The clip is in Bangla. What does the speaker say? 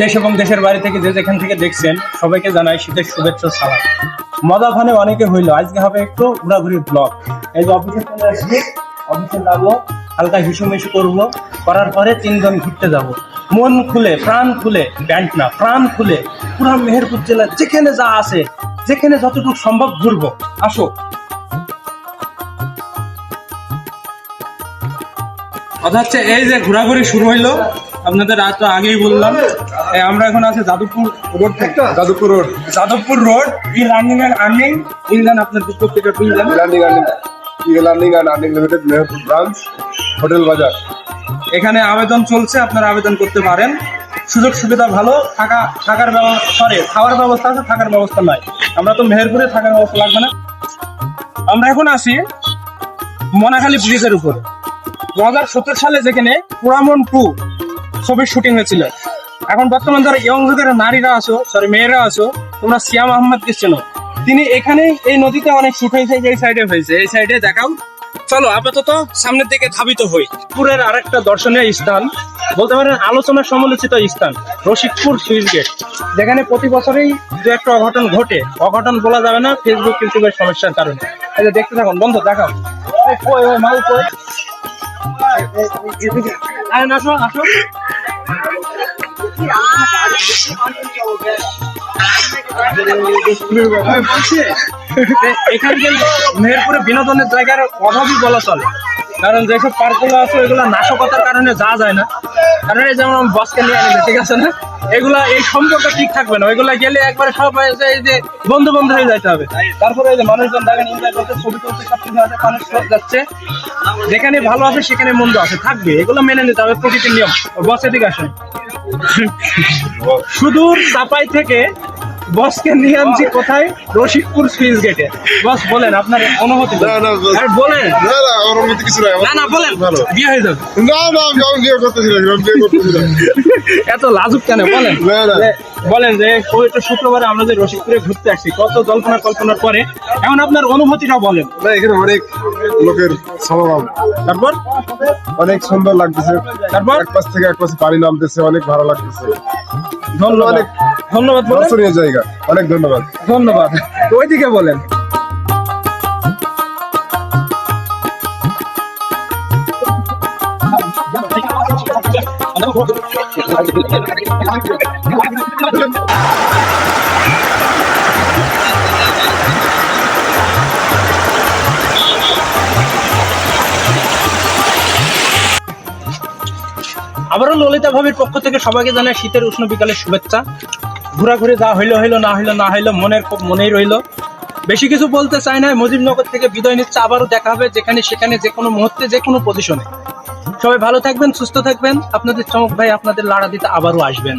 দেশ এবং দেশের বাইরে থেকে যে যেখান থেকে দেখছেন, সবাইকে জানাই শীতের শুভেচ্ছা সালাম। মজা ফানে অনেকে হইল, আজকে হবে একটু ঘোরাঘুরি ব্লগ এই যে অফিসে চলে আসছি অফিসে যাব, হালকা হিসুমিশু করব, করার পরে তিনজন ঘুরতে যাব। মন খুলে, প্রাণ খুলে ব্যান্ড না, প্রাণ খুলে, পুরো মেহেরপুর জেলা যেখানে যা আছে, যেখানে যতটুকু সম্ভব ঘুরবো। আসো। কথা হচ্ছে, এই যে ঘোরাঘুরি শুরু হইল, আপনাদের আজ তো আগেই বললাম আমরা এখন আছি যাদবপুর রোড থেকে। Jadavpur road Jadavpur road E learning and earning England আপনার পত্রিকা England learning earning learning and earning limited Meherpur branch hotel বাজার এখানে আবেদন চলছে আপনারা আবেদন করতে পারেন। সুযোগ সুবিধা ভালো থাকা থাকার ব্যবস্থা সরি খাওয়ার ব্যবস্থা আছে থাকার ব্যবস্থা নাই। আমরা তো মেহেরপুরে থাকার ব্যবস্থা লাগবে না। আমরা এখন আছি মনাখালী ব্রিজের উপর। দু হাজার সতেরো সালে যেখানে পুরামন টু ছবির শুটিং হয়েছিল এখন বর্তমান যারা ইয়ং যুগের নারীরা আছো সরি মেয়েরা আছো, তোমরা সিয়াম আহমদকে চেনো তিনি এখানে এই নদীতে অনেক শুট হয়েছে এই সাইডে হয়েছে, এই সাইডে দেখাও। চলো, আপাতত সামনের দিকে ধাবিত হই। পুরের আরেকটা দর্শনীয় স্থান, বলতে পারেন আলোচনার সমালোচিত স্থান রসিকপুর সুইচ গেট, যেখানে প্রতি বছরেই দু একটা অঘটন ঘটে। অঘটন বলা যাবে না ফেসবুক ইউটিউবের সমস্যার কারণে। এই যে দেখতে থাকুন, বন্ধু, দেখাও। মাল কই? আসো আসো। এখানে মেহেরপুরে বিনোদনের জায়গার অভাবই বলা চলে। কারণ যেসব পার্কগুলো আছে, ওইগুলো নাশকতার কারণে যাওয়া যায় না। কারণ এই যেমন বসকে নিয়ে আনিলে ঠিক আছে না? এগুলা এই সম্পর্ক ঠিক থাকবে না। ওইগুলা গেলে একবারে সব এই যে বন্ধু বন্ধু হয়ে যাইতে হবে। তারপরে এই যে মানুষজন দেখেন এনজয় করতে ছবি তুলতে সব কিছু আছে, মানুষ সব যাচ্ছে। যেখানে ভালো আছে সেখানে মন্দ আছে। থাকবে, এগুলো মেনে নিতে হবে প্রকৃতির নিয়ম। বসে দিকে আসেন। সুদূর চাপাই থেকে বসকে নিয়ে আনছি কোথায়? রশিদপুর সুইচ গেটে। বস বলেন আপনার অনুমতি। না, না। আরে বলেন। না না আমার মধ্যে কিছু নাই না না বলেন ভালো। বিয়ে হয়ে যাবে। না না আমি আমি বিয়ে করতেছিলাম আমি বিয়ে করতেছিলাম এত লাজুক কেন? বলেন। না, না। বলেন যে পবিত্র শুক্রবারে আমরা যে রসিকপুরে ঘুরতে আসছি কত জল্পনা কল্পনার পরে এখন আপনার অনুভূতিটা বলেন। না এখানে অনেক লোকের সমাগম। তারপর? অনেক সুন্দর লাগতেছে। তারপর? এক পাশ থেকে এক পাশে পানি নামতেছে অনেক ভালো লাগতেছে। ধন্যবাদ। ধন্যবাদ দর্শনীয় জায়গা। অনেক ধন্যবাদ। ধন্যবাদ। ওইদিকে বলেন। আবারও ললিতা ভাবির পক্ষ থেকে সবাইকে জানাই শীতের উষ্ণ বিকালের শুভেচ্ছা। ঘোরাঘুরি যা হইল হইল, না হইল না হইল, মনের খুব মনেই রইল। বেশি কিছু বলতে চাই না মুজিবনগর থেকে বিদায় নিচ্ছে, আবারও দেখা হবে যেখানে সেখানে যে কোনো মুহূর্তে, যে কোনো পজিশনে সবাই ভালো থাকবেন, সুস্থ থাকবেন। আপনাদের চমক ভাই, আপনাদের লাড়া দিতে আবারও আসবেন।